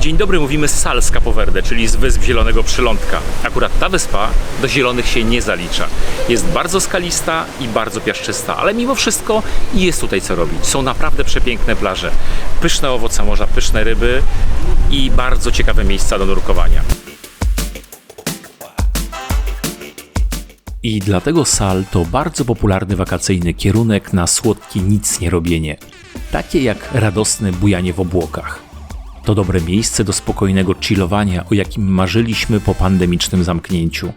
Dzień dobry, mówimy z Sal z Verde, czyli z Wysp Zielonego Przylądka. Akurat ta wyspa do zielonych się nie zalicza. Jest bardzo skalista i bardzo piaszczysta, ale mimo wszystko jest tutaj co robić. Są naprawdę przepiękne plaże, pyszne owoce morza, pyszne ryby i bardzo ciekawe miejsca do nurkowania. I dlatego Sal to bardzo popularny wakacyjny kierunek na słodkie nic nie robienie. Takie jak radosne bujanie w obłokach. To dobre miejsce do spokojnego chillowania, o jakim marzyliśmy po pandemicznym zamknięciu.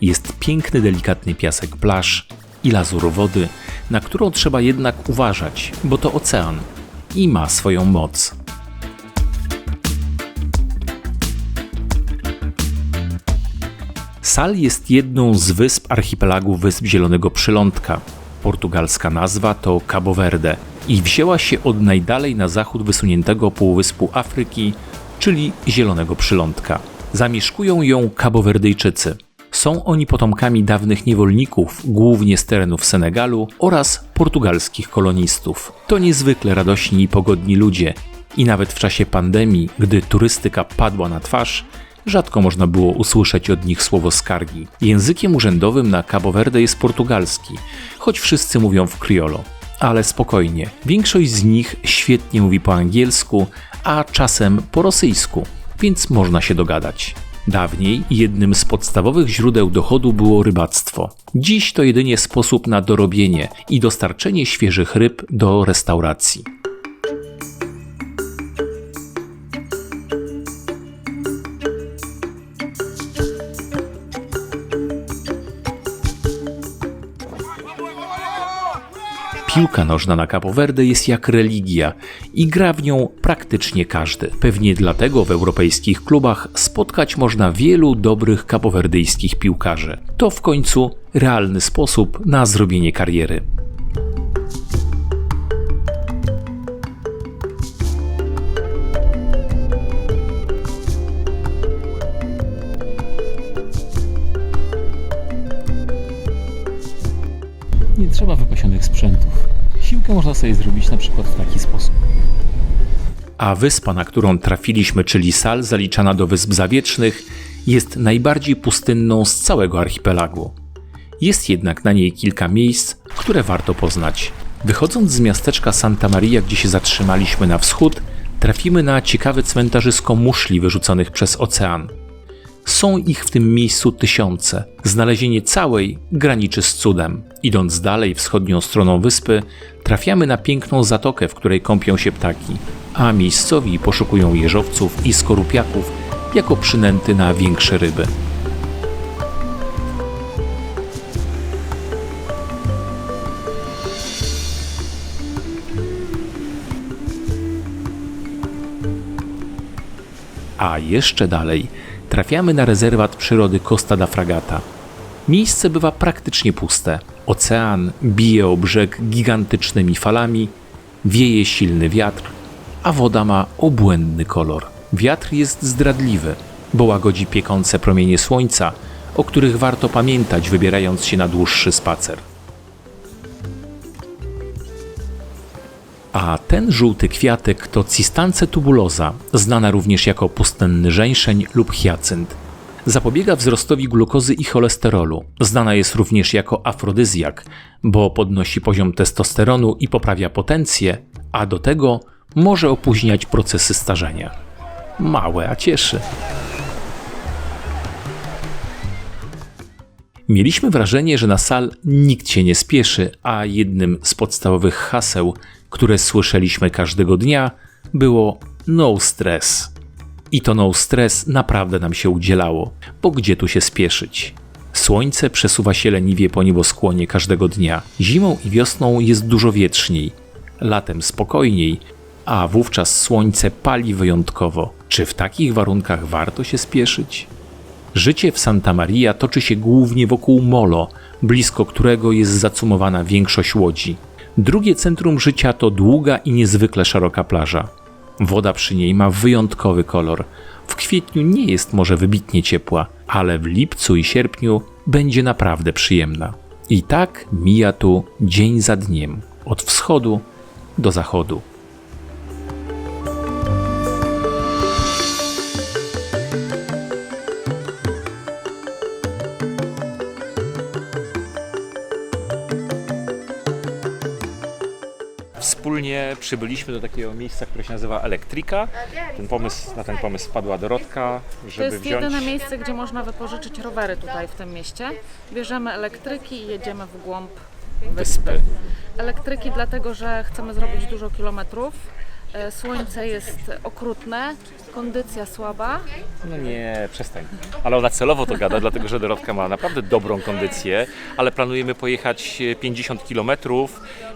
Jest piękny, delikatny piasek plaż i lazur wody, na którą trzeba jednak uważać, bo to ocean i ma swoją moc. Sal jest jedną z wysp archipelagu Wysp Zielonego Przylądka. Portugalska nazwa to Cabo Verde i wzięła się od najdalej na zachód wysuniętego półwyspu Afryki, czyli Zielonego Przylądka. Zamieszkują ją Kabowerdyjczycy. Są oni potomkami dawnych niewolników, głównie z terenów Senegalu oraz portugalskich kolonistów. To niezwykle radośni i pogodni ludzie i nawet w czasie pandemii, gdy turystyka padła na twarz, rzadko można było usłyszeć od nich słowo skargi. Językiem urzędowym na Cabo Verde jest portugalski, choć wszyscy mówią w criollo. Ale spokojnie, większość z nich świetnie mówi po angielsku, a czasem po rosyjsku, więc można się dogadać. Dawniej jednym z podstawowych źródeł dochodu było rybactwo. Dziś to jedynie sposób na dorobienie i dostarczenie świeżych ryb do restauracji. Piłka nożna na Capo Verde jest jak religia i gra w nią praktycznie każdy. Pewnie dlatego w europejskich klubach spotkać można wielu dobrych kapowerdyjskich piłkarzy. To w końcu realny sposób na zrobienie kariery. Nie trzeba wypasionych sprzętów. Siłkę można sobie zrobić na przykład w taki sposób. A wyspa, na którą trafiliśmy, czyli Sal, zaliczana do Wysp Zawietrznych, jest najbardziej pustynną z całego archipelagu. Jest jednak na niej kilka miejsc, które warto poznać. Wychodząc z miasteczka Santa Maria, gdzie się zatrzymaliśmy na wschód, trafimy na ciekawe cmentarzysko muszli wyrzuconych przez ocean. Są ich w tym miejscu tysiące. Znalezienie całej graniczy z cudem. Idąc dalej wschodnią stroną wyspy, trafiamy na piękną zatokę, w której kąpią się ptaki, a miejscowi poszukują jeżowców i skorupiaków jako przynęty na większe ryby. A jeszcze dalej trafiamy na rezerwat przyrody Costa da Fragata. Miejsce bywa praktycznie puste. Ocean bije o brzeg gigantycznymi falami, wieje silny wiatr, a woda ma obłędny kolor. Wiatr jest zdradliwy, bo łagodzi piekące promienie słońca, o których warto pamiętać, wybierając się na dłuższy spacer. A ten żółty kwiatek to Cistance tubulosa, znana również jako pustynny żeńszeń lub hiacynt. Zapobiega wzrostowi glukozy i cholesterolu. Znana jest również jako afrodyzjak, bo podnosi poziom testosteronu i poprawia potencję, a do tego może opóźniać procesy starzenia. Małe, a cieszy. Mieliśmy wrażenie, że na sal nikt się nie spieszy, a jednym z podstawowych haseł, które słyszeliśmy każdego dnia, było no stress. I to no stress naprawdę nam się udzielało, bo gdzie tu się spieszyć? Słońce przesuwa się leniwie po nieboskłonie każdego dnia. Zimą i wiosną jest dużo wietrzniej, latem spokojniej, a wówczas słońce pali wyjątkowo. Czy w takich warunkach warto się spieszyć? Życie w Santa Maria toczy się głównie wokół Molo, blisko którego jest zacumowana większość łodzi. Drugie centrum życia to długa i niezwykle szeroka plaża. Woda przy niej ma wyjątkowy kolor. W kwietniu nie jest może wybitnie ciepła, ale w lipcu i sierpniu będzie naprawdę przyjemna. I tak mija tu dzień za dniem, od wschodu do zachodu. Przybyliśmy do takiego miejsca, które się nazywa Elektryka. Ten pomysł, na ten pomysł wpadła Dorotka, To żeby jest wziąć... jedyne miejsce, gdzie można wypożyczyć rowery tutaj w tym mieście. Bierzemy elektryki i jedziemy w głąb wyspy. Wyspy. Elektryki dlatego, że chcemy zrobić dużo kilometrów. E, Słońce jest okrutne, kondycja słaba. No nie, przestań. Ale ona celowo to gada, dlatego że Dorotka ma naprawdę dobrą kondycję, ale planujemy pojechać e, 50 km,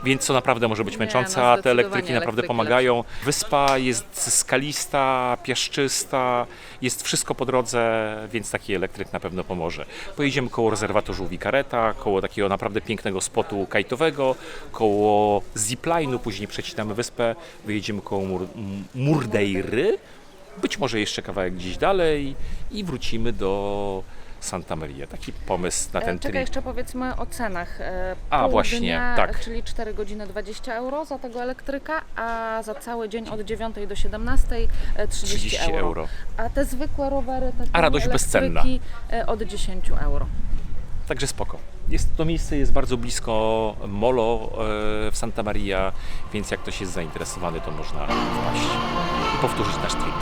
więc to naprawdę może być męczące, no a te elektryki naprawdę elektryki pomagają. Wyspa jest skalista, piaszczysta, jest wszystko po drodze, więc taki elektryk na pewno pomoże. Pojedziemy koło rezerwatu żółwi kareta, koło takiego naprawdę pięknego spotu kajtowego, koło zipline'u, później przecinamy wyspę, wyjedziemy koło Mur Murdeiry, być może jeszcze kawałek gdzieś dalej i wrócimy do Santa Maria. Taki pomysł na E, ten Czekaj, trip. jeszcze powiedzmy o cenach. E, A, pół właśnie, dnia, tak. Czyli 4 godziny 20 euro za tego elektryka, a za cały dzień od 9 do 17 e, 30, 30 euro. euro. A te zwykłe rowery, takie A radość bezcenna. e, od 10 euro. Także spoko. Jest, to miejsce jest bardzo blisko Molo e, w Santa Maria, więc jak ktoś jest zainteresowany, to można wpaść i powtórzyć nasz trip.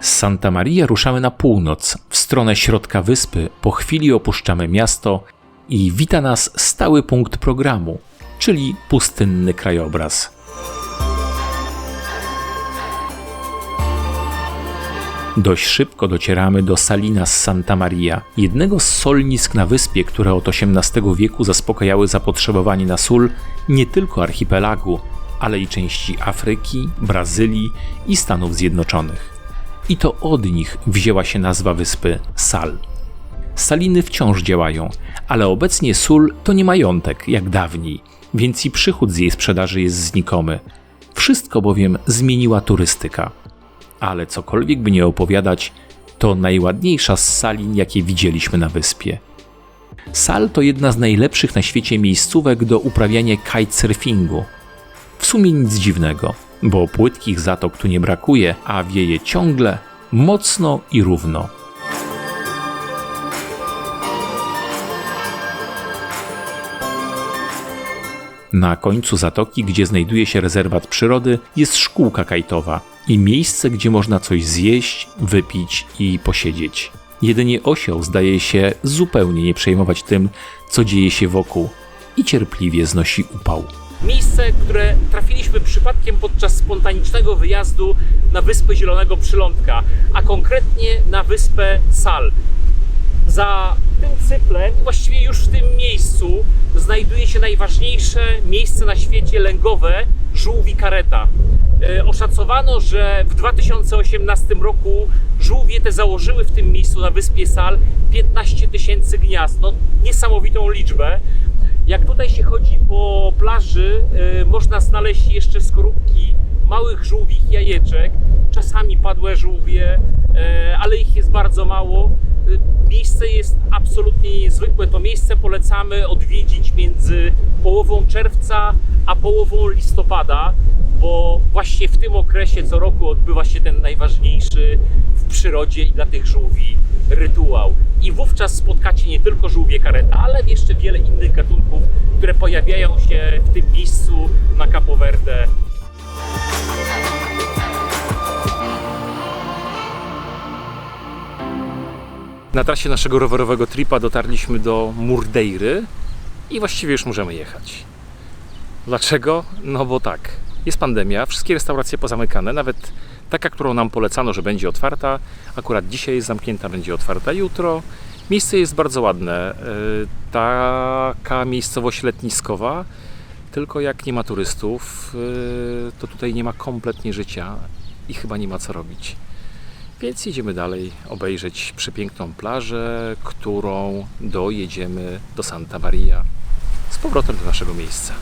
Z Santa Maria ruszamy na północ, w stronę środka wyspy. Po chwili opuszczamy miasto i wita nas stały punkt programu, czyli pustynny krajobraz. Dość szybko docieramy do Salinas Santa Maria, jednego z solnisk na wyspie, które od XVIII wieku zaspokajały zapotrzebowanie na sól nie tylko archipelagu, ale i części Afryki, Brazylii i Stanów Zjednoczonych. I to od nich wzięła się nazwa wyspy Sal. Saliny wciąż działają, ale obecnie sól to nie majątek jak dawniej, więc i przychód z jej sprzedaży jest znikomy. Wszystko bowiem zmieniła turystyka. Ale cokolwiek by nie opowiadać, to najładniejsza z salin, jakie widzieliśmy na wyspie. Sal to jedna z najlepszych na świecie miejscówek do uprawiania kitesurfingu. W sumie nic dziwnego, bo płytkich zatok tu nie brakuje, a wieje ciągle, mocno i równo. Na końcu zatoki, gdzie znajduje się rezerwat przyrody, jest szkółka kajtowa i miejsce, gdzie można coś zjeść, wypić i posiedzieć. Jedynie osioł zdaje się zupełnie nie przejmować tym, co dzieje się wokół i cierpliwie znosi upał. Miejsce, które trafiliśmy przypadkiem podczas spontanicznego wyjazdu na Wyspę Zielonego Przylądka, a konkretnie na wyspę Sal. Za tym cyplem, właściwie już w tym miejscu, znajduje się najważniejsze miejsce na świecie lęgowe żółwi kareta. E, Oszacowano, że w 2018 roku żółwie te założyły w tym miejscu na wyspie Sal 15 tysięcy gniazd. No, niesamowitą liczbę. Jak tutaj się chodzi po plaży, e, można znaleźć jeszcze skorupki małych żółwich jajeczek, czasami padłe żółwie, e, ale ich jest bardzo mało. Miejsce jest absolutnie niezwykłe. To miejsce polecamy odwiedzić między połową czerwca a połową listopada, bo właśnie w tym okresie co roku odbywa się ten najważniejszy w przyrodzie i dla tych żółwi rytuał. I wówczas spotkacie nie tylko żółwie kareta, ale jeszcze wiele innych gatunków, które pojawiają się w tym miejscu na Capo Verde. Na trasie naszego rowerowego tripa dotarliśmy do Murdeiry i właściwie już możemy jechać. Dlaczego? No bo tak, jest pandemia, wszystkie restauracje pozamykane, nawet taka, którą nam polecano, że będzie otwarta, akurat dzisiaj jest zamknięta, będzie otwarta jutro. Miejsce jest bardzo ładne, yy, taka miejscowość letniskowa, tylko jak nie ma turystów, yy, to tutaj nie ma kompletnie życia i chyba nie ma co robić. Więc jedziemy dalej obejrzeć przepiękną plażę, którą dojedziemy do Santa Maria z powrotem do naszego miejsca.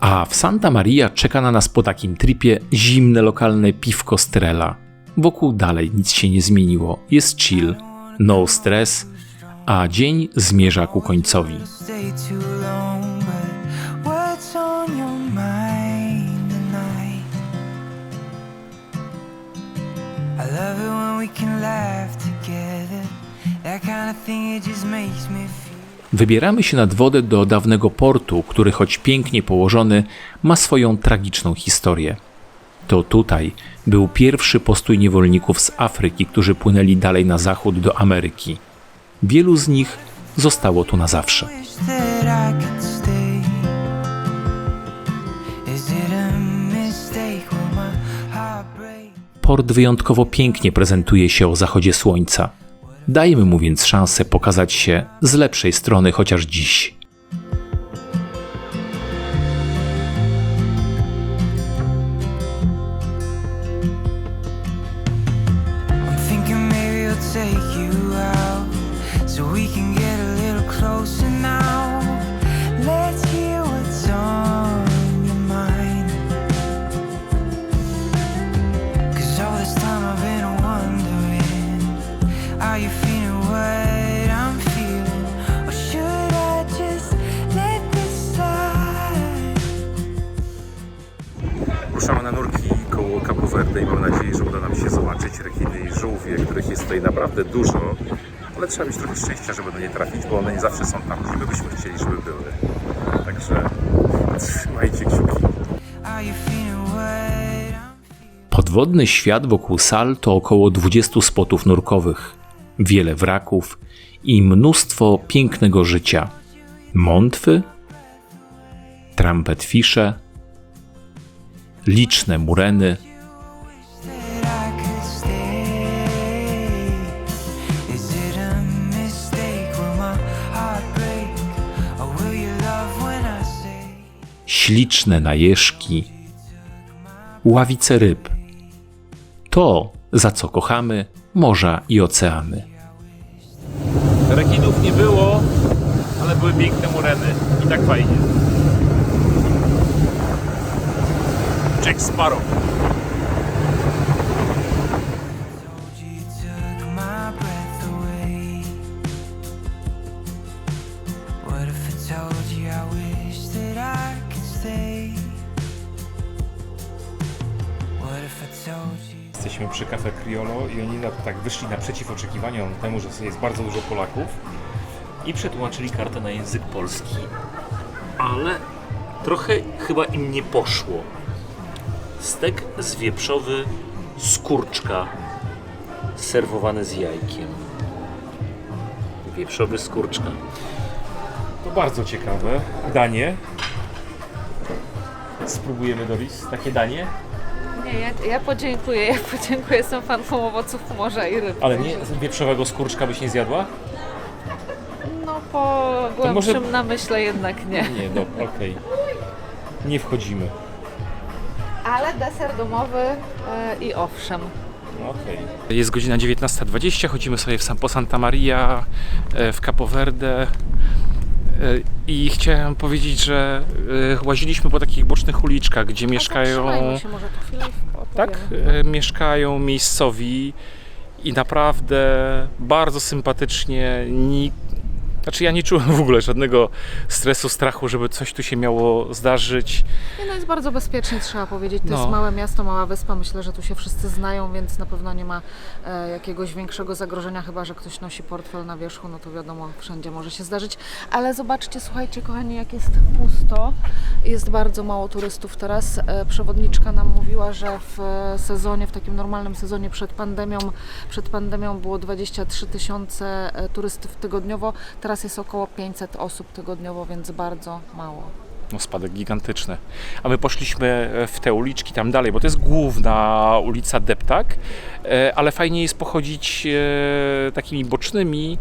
A w Santa Maria czeka na nas po takim tripie zimne lokalne piwko Strela. Wokół dalej nic się nie zmieniło. Jest chill, no stres, a dzień zmierza ku końcowi. I love it when we can laugh together. That kind of thing, it just makes me feel. Wybieramy się nad wodę do dawnego portu, który choć pięknie położony, ma swoją tragiczną historię. To tutaj był pierwszy postój niewolników z Afryki, którzy płynęli dalej na zachód do Ameryki. Wielu z nich zostało tu na zawsze. Wish that I could Port wyjątkowo pięknie prezentuje się o zachodzie słońca. Dajmy mu więc szansę pokazać się z lepszej strony chociaż dziś. Tutaj naprawdę dużo. Ale trzeba mieć trochę szczęścia, żeby do nie trafić, bo one nie zawsze są tam, gdzie my byśmy chcieli, żeby były. Także trzymajcie kciuki. Podwodny świat wokół sal to około 20 spotów nurkowych, wiele wraków i mnóstwo pięknego życia. Mątwy, trumpetfisze, liczne mureny, śliczne najeżki, ławice ryb. To, za co kochamy morza i oceany. Rekinów nie było, ale były piękne mureny i tak fajnie. Jack Sparrow. Criollo i oni na- tak wyszli naprzeciw oczekiwaniom temu, że jest bardzo dużo Polaków i przetłumaczyli kartę na język polski. Ale trochę chyba im nie poszło. Stek z wieprzowy z kurczka serwowany z jajkiem. Wieprzowy z kurczka. To bardzo ciekawe danie. Spróbujemy Doris takie danie, Nie, ja, ja podziękuję, ja podziękuję, jestem fanką owoców morza i ryb. ale nie wieprzowego skórczka byś nie zjadła? No po może- głębszym namyśle jednak nie. Nie, dobra, okej. Nie wchodzimy. Ale deser domowy e, i owszem. Okej. Jest godzina 19.20, chodzimy sobie w San, po Santa Maria, e, w Capo Verde i chciałem powiedzieć, że e, łaziliśmy po takich bocznych uliczkach, gdzie mieszkają... Się może tu chwilę Tak, e, mieszkają miejscowi i naprawdę bardzo sympatycznie. Ni... Znaczy ja nie czułem w ogóle żadnego stresu, strachu, żeby coś tu się miało zdarzyć. Nie, no jest bardzo bezpiecznie, trzeba powiedzieć. To No. jest małe miasto, mała wyspa. Myślę, że tu się wszyscy znają, więc na pewno nie ma e, jakiegoś większego zagrożenia, chyba że ktoś nosi portfel na wierzchu, no to wiadomo, wszędzie może się zdarzyć. Ale zobaczcie, słuchajcie, kochani, jak jest pusto. Jest bardzo mało turystów teraz. E, przewodniczka nam mówiła, że w e, sezonie, w takim normalnym sezonie przed pandemią, przed pandemią było 23 tysiące e, turystów tygodniowo. Teraz jest około 500 osób tygodniowo, więc bardzo mało. No spadek gigantyczny. A my poszliśmy e, w te uliczki tam dalej, bo to jest główna ulica Deptak, e, ale fajnie jest pochodzić e, takimi bocznymi,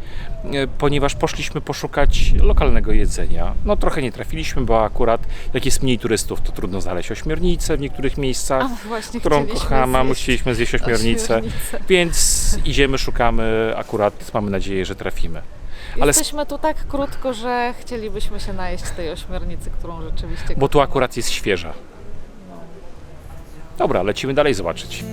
ponieważ poszliśmy poszukać lokalnego jedzenia. No trochę nie trafiliśmy, bo akurat jak jest mniej turystów, to trudno znaleźć ośmiornicę w niektórych miejscach, A którą kochamy, a my zjeść chcieliśmy zjeść ośmiornicę, ośmiornicę. więc idziemy, szukamy, akurat mamy nadzieję, że trafimy. Ale Jesteśmy tu tak krótko, że chcielibyśmy się najeść tej ośmiornicy, którą rzeczywiście... bo tu akurat jest świeża. Dobra, lecimy dalej zobaczyć.